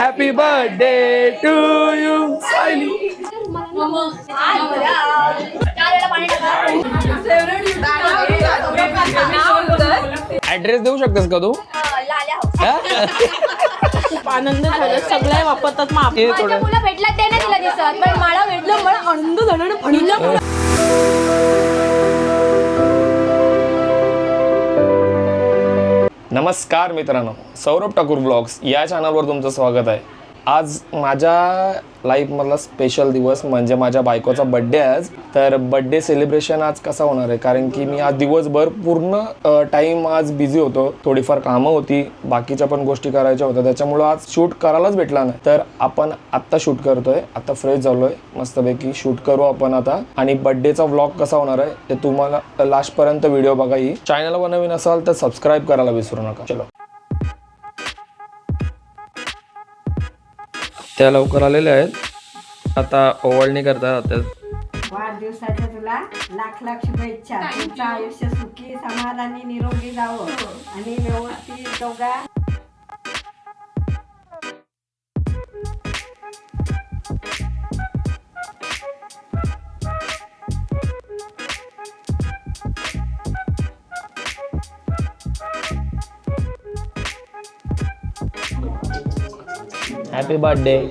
Happy birthday to you Sayali address देऊ शकतेस का तू? खूप आनंद झाला. सगळे वापरतात मग आपण थोडं. भेटला ते नाही तिला दिसत. पण मला भेटलं मला आनंद झाला ना नमस्कार मित्रांनो सौरभ ठाकूर ब्लॉग्स या चॅनलवर तुमचं स्वागत आहे. आज माझ्या लाईफमधला स्पेशल दिवस म्हणजे माझ्या बायकोचा बड्डे आहे आज. तर बड्डे सेलिब्रेशन आज कसा होणार आहे? कारण की मी आज दिवसभर पूर्ण टाईम आज बिझी होतो. थोडीफार कामं होती. बाकीच्या पण गोष्टी करायच्या होत्या. त्याच्यामुळं आज शूट करायलाच भेटला नाही. तर आपण आत्ता शूट करतोय. आता फ्रेश झालोय. मस्तपैकी शूट करू आपण आता. आणि बड्डेचा व्लॉग कसा होणार आहे ते तुम्हाला लास्टपर्यंत व्हिडिओ बघा ही. चॅनलवर नवीन असाल तर सबस्क्राईब करायला विसरू नका. चलो. त्या लवकर आलेल्या आहेत. आता ओवळणी करता राहतात वाढदिवसाच्या तुला लाख लाख शुभेच्छा. तुमचं आयुष्य सुखी समाधानी निरोगी जावं. आणि व्यवस्थित दोघा Happy birthday.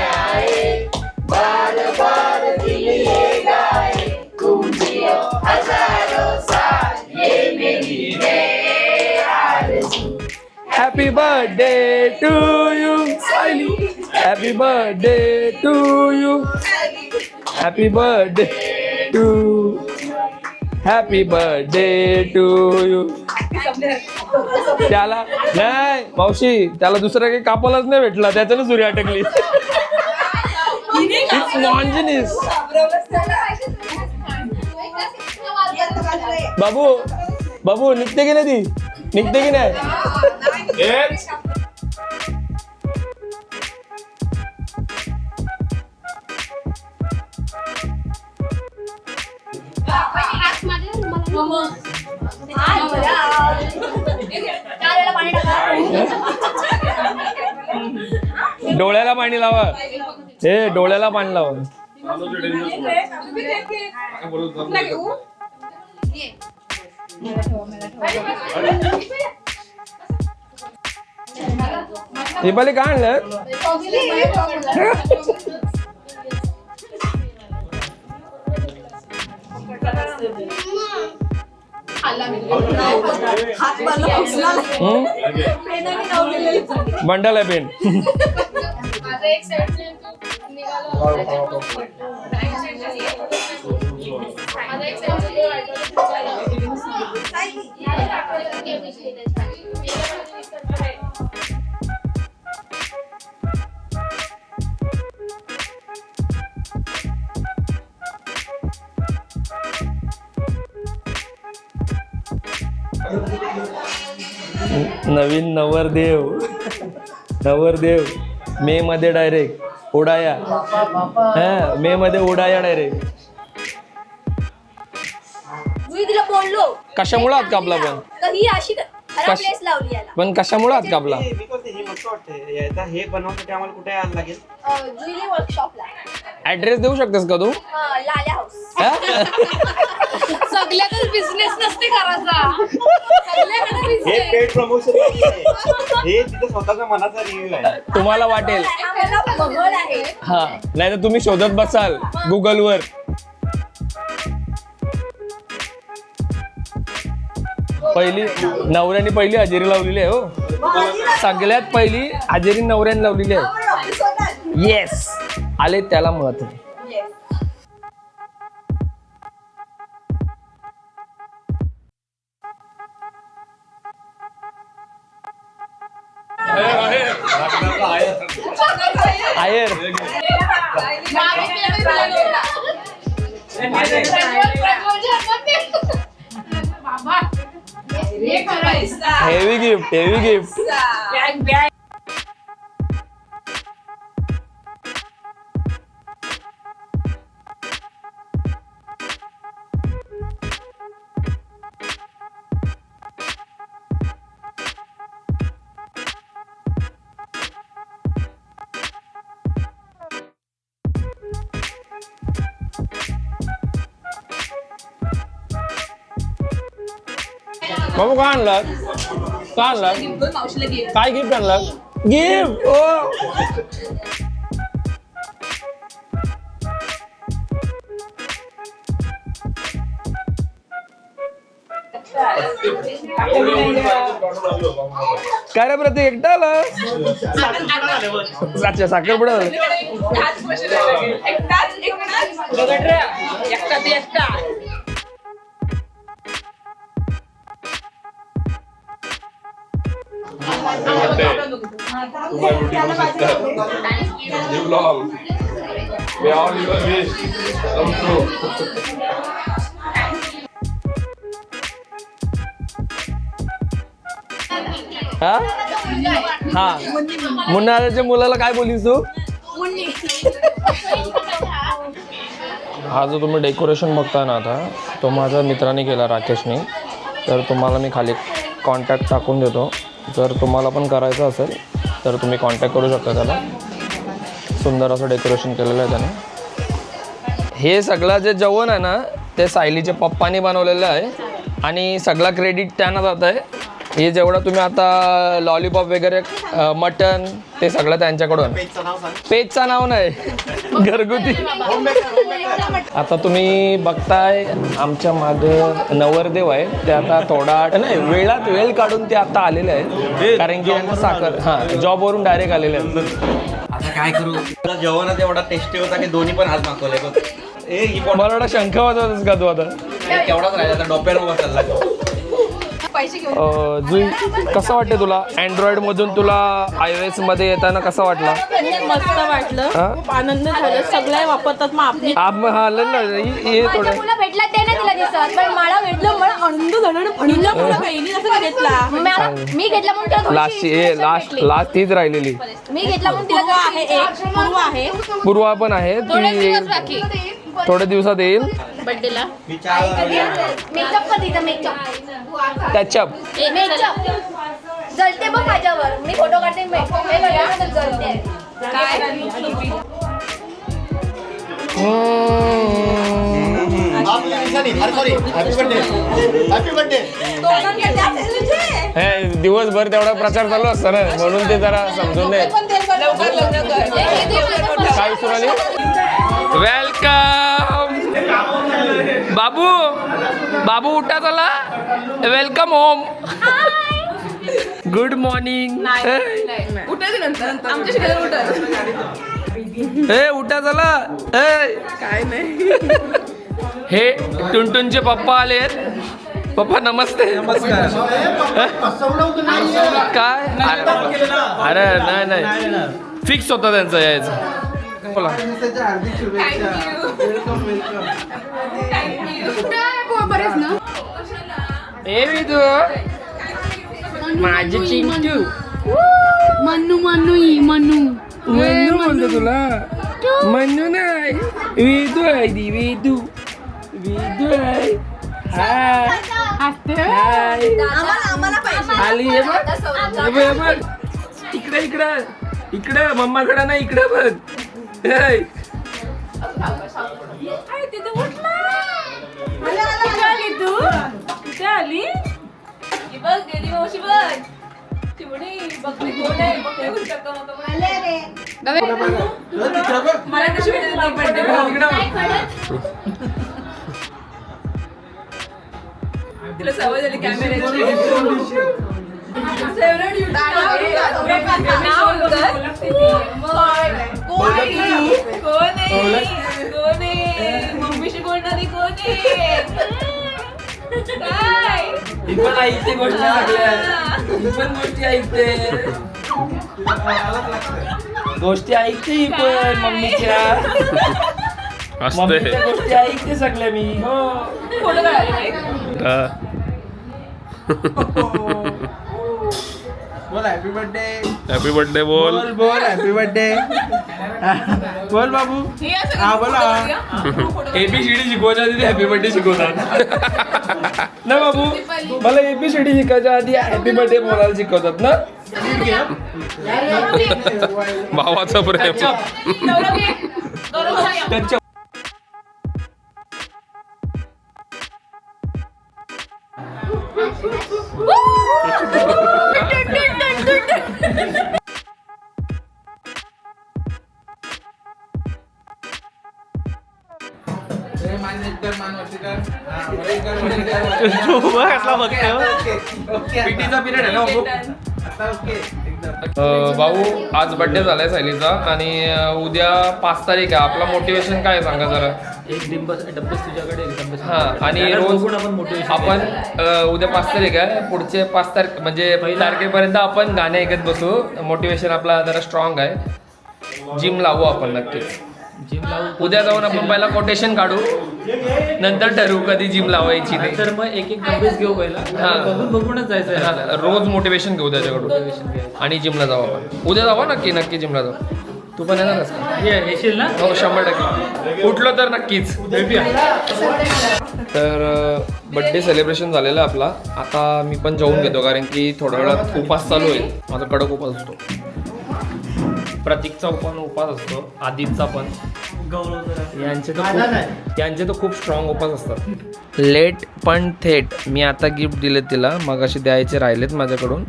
Birthday to you Sayali happy birthday to you happy birthday to happy birthday to you त्याला नाही मावशी त्याला दुसरा काही कापालाच नाही भेटला. त्याच्यानं सुरी अटकली. इट्स बाबू बाबू निघते की नाही ती? निघते की नाही? पाणी टाका डोळ्याला पाणी लावा. हे डोळ्याला पाणी लावा. दीपाली काय आणलं? बंडल आहे पेन. नवीन नवरदेव. नवरदेव. मे मध्ये डायरेक्ट उडाया. हा मे मध्ये उडाया डायरेक्ट कशामुळे आहात का आपला पण अशी कश- प्लेस लावली याला. पण कशामुळे हात कापला हे मस्त वाटतंय. याचा हे बनवण्यासाठी आम्हाला कुठे यायला लागेल? अं, जुईली वर्कशॉपला ऍड्रेस देऊ शकतेस का तू? हा लाल्या हाऊस हा? सगळ्यातच बिझनेस नसते करायचा सगळ्याकडे हे business. पेड प्रमोशन हे तिथे स्वतःच्या मनाचा रिव्ह्यू आहे. तुम्हाला वाटेल. आम्हाला बघल आहे. हा नाही तर तुम्ही शोधत बसाल गुगलवर पहिली नवऱ्याने पहिली हजेरी लावलेली आहे हो. सगळ्यात पहिली हजेरी नवऱ्याने लावलेली आहे. येस आले त्याला महत्त्व आयर. मागे हेवी गिफ्ट हेवी गिफ्ट बाबू काय आणलं काय आणलं काय गिफ्ट आणलं गिफ्ट ओ! काय रे प्रत्येक एकटा आला अच्छा साखर पुढे हा? हा. मुन्नाच्या मुलाला काय बोलीस तू? हा जो तुम्ही डेकोरेशन बघता ना आता तो माझ्या मित्राने केला राकेशने. तर तुम्हाला मी खाली कॉन्टॅक्ट टाकून देतो. जर तुम्हाला पण करायचं असेल तर तुम्ही कॉन्टॅक्ट करू शकता त्याला. सुंदर असं डेकोरेशन केलेलं आहे त्याने. हे सगळं जे जेवण आहे ना ते सायलीच्या पप्पाने बनवलेलं आहे. आणि सगळा क्रेडिट त्यांना जात आहे. हे जेवढं तुम्ही आता लॉलीपॉप वगैरे मटन ते सगळं त्यांच्याकडून. पेजचं नाव नाही. घरगुती. आता तुम्ही बघताय आमच्या मागं नवरदेव आहे. ते आता थोडा नाही वेळात वेळ काढून ते आता आलेले आहेत. कारण की यांना साखर हां जॉबवरून डायरेक्ट आलेले आहेत. आता काय करू? जेवणात एवढा टेस्टी होता की दोन्ही पण हात मागवले बघ. मला वाटतं शंख वाजवतस का तू आता? केवढाच राहिला आता डोप्यावर बसायला अं, जुई कसं वाटते तुला? अँड्रॉइड मधून तुला आय एसमध्ये येताना कसं वाटला? मस्त वाटलं. हा? खूप आनंद झाला. सगळे वापरतात मग आपली. आप हा थोडं. मुलं भेटला ते नाही तिला दिसत पण मला भेटलं मला आनंद झाला हिला मुलं बहिणी असं घेतला. मला मी घेतला म्हणून तिला थोडीशी लास्ट हे लास्ट भेटली. लास्ट तीच राहिलेली. मी घेतला म्हणून तिला पूर्व आहे एक पूर्व आहे. पूर्वा पण आहे ती येईल बाकी. थोड्या दिवसात येईल. बर्थडेला मेकअप कधीचा मेकअप त्याच्या जलते बघ माझ्यावर. मी फोटो काढते हे जलते हे दिवसभर तेवढा प्रचार चालू असतो ना म्हणून ते जरा समजून नाही काय सुराली वेलकम. बाबू बाबू उठा चला. वेलकम होम गुड मॉर्निंग हे उठा चला. काय नाही. हे टुनटुनचे पप्पा आलेत पप्पा नमस्ते. काय? अरे नाही नाही. फिक्स होता त्यांचं यायचं. बरेच ना? माझे चिंटू. मन्नू. मन्नू ई मन्नू. मन्नू बोलतो तुला. मन्नू नाही. वेदू आहे दी वेदू. वेदू आहे. हाय. हाय. आली हे बघ बघ, बघ. इकडे इकडे. इकडे मम्माकडे ना इकडे बघ. हे. कुठे आली तू? कुठे आली? बघ गेली मावशी बघ. चिमणी बघते कोण आहे? बघते होऊ शकतं मग मला कशी बर्थडे तिला सवय झाली कॅमेऱ्याची मम्मीशी बोलणारी कोण काय पण ऐकते गोष्टी सगळ्या पण गोष्टी ऐकते. गोष्टी ऐकते ही पण मम्मीच्या. मम्मीच्या गोष्टी ऐकते सगळ्या मी हो. बोल हॅपी बर्थडे हॅपी बर्थडे बोल. बोल बोल हॅपी बर्थडे बोल बाबू. हे असं हा, बोला. एबीसीडी शिकवायच्या आधी हॅपी बर्थडे शिकवतात. ना बाबू? मला एबीसीडी शिकायच्या आधी हॅपी बर्थडे बोलायला शिकवतात ना? भावाचा प्रेम. त्यांच्या पीटीचा पिरियड आहे ना बाबू अं, भाऊ आज बर्थडे झालाय सायलीचा आणि उद्या पाच तारीख आहे. आपला मोटिवेशन काय सांगा जरा? एक डिंबस डब्बस तुझ्याकडे हा आणि रोज आपण उद्या पाच तारीख आहे. पुढचे पाच तारीख म्हणजे तारखेपर्यंत आपण गाणे ऐकत बसू. मोटिवेशन आपला जरा स्ट्रॉंग आहे. जिम लावू आपण नक्कीच जिम उद्या जाऊन आपण पहिला कोटेशन काढू. नंतर ठरवू कधी जिम लावायची ते. तर मग एक एक घेऊ पहिला. हा. बघून बघूनच जायचं आहे. हा, रोज मोटिवेशन घेऊ त्याच्याकडून. आणि जिमला जाऊ आपण. उद्या जाऊ नक्की नक्की जिमला जाऊ. तू पण येणारच का? ये येशील ना? हो शंभर टक्के. उठलो तर नक्कीच. तर बड्डे सेलिब्रेशन झालेलं आपला. आता मी पण जेवून घेतो कारण की थोड्या वेळात उपास चालू होईल. माझा कडक उपास असतो. प्रतीकचा पण उपास असतो आदितचा पण. यांचे तर खूप त्यांचे तर खूप स्ट्रॉंग उपास असतात. लेट पण थेट. मी आता गिफ्ट दिले तिला. मग असे द्यायचे राहिलेत माझ्याकडून.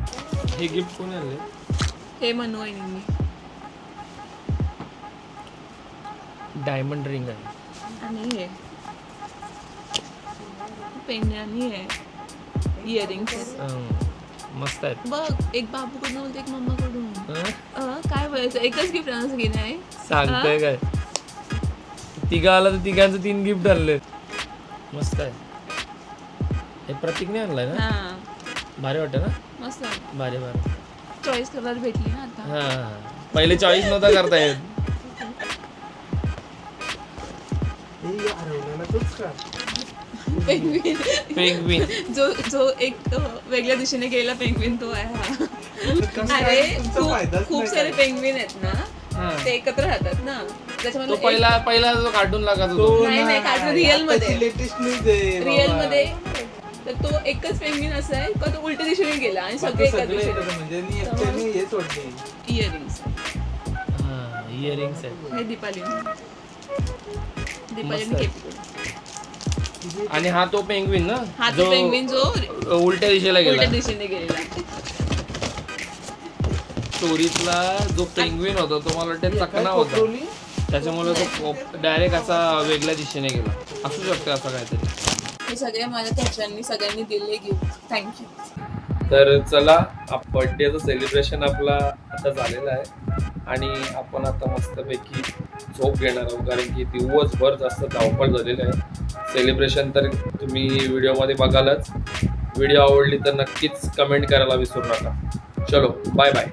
हे गिफ्ट कोणी आणले? हे म्हणू आहे मी डायमंड रिंग आहे. आणि हे. पेन आणि हे. इयरिंग्स अं, मस्त आहेत. बघ एक बाबूकडून बोलते एक मम्माकडून. हं? अं, काय बोलायचं? एकच गिफ्ट आणलं की नाही सांगतोय काय? तिघा आला तर तिघांचं तीन गिफ्ट आणले मस्त आहे. हे प्रतीकने आणलंय ना? हा. भारी वाटतं ना? मस्त. भारी भारी. चॉईस कलर भेटली ना आता. हा. पहिले चॉईस नव्हता करता येत. पेंग्विन पेंग्विन जो जो एक वेगळ्या दिशेने गेला पेंग्विन तो आहे हा. अरे खूप खूप सारे पेंग्विन आहेत ना. ते एकत्र राहतात ना. तो त्याच्यामध्ये पहिला पहिला जो कार्टून लागत होतो. नाही नाही कार्टून रिअलमध्ये लेटेस्ट न्यूज आहे रिअलमध्ये तर तो एकच पेंग्विन असा आहे का तो उलट्या दिशेने गेला आणि सगळे एका दिशेने. म्हणजे हे इयरिंग्स इयरिंग्स आहे हे मस्त आहे. केली आणि हा तो पेंग्विन ना हा तो पेंग्विन जो उलट्या दिशेला गेला. उलट्या दिशेने गेलेला स्टोरीतला जो पेंग्विन होता तो मला वाटतं चकना होता. त्याच्यामुळे तो डायरेक्ट असा वेगळ्या दिशेने गेला. असू शकतं असं काहीतरी. हे सगळे माझ्या घरच्यांनी सगळ्यांनी दिले गिफ्ट थँक्यू तर चला बर्थडेचं सेलिब्रेशन आपला आता झालेलं आहे. आणि आपण आता मस्तपैकी झोप घेणार आहोत कारण की दिवसभर जास्त धावपळ झालेलं आहे. सेलिब्रेशन तर तुम्ही व्हिडिओमध्ये बघालच. व्हिडिओ आवडली तर नक्कीच कमेंट करायला विसरू नका. चलो बाय बाय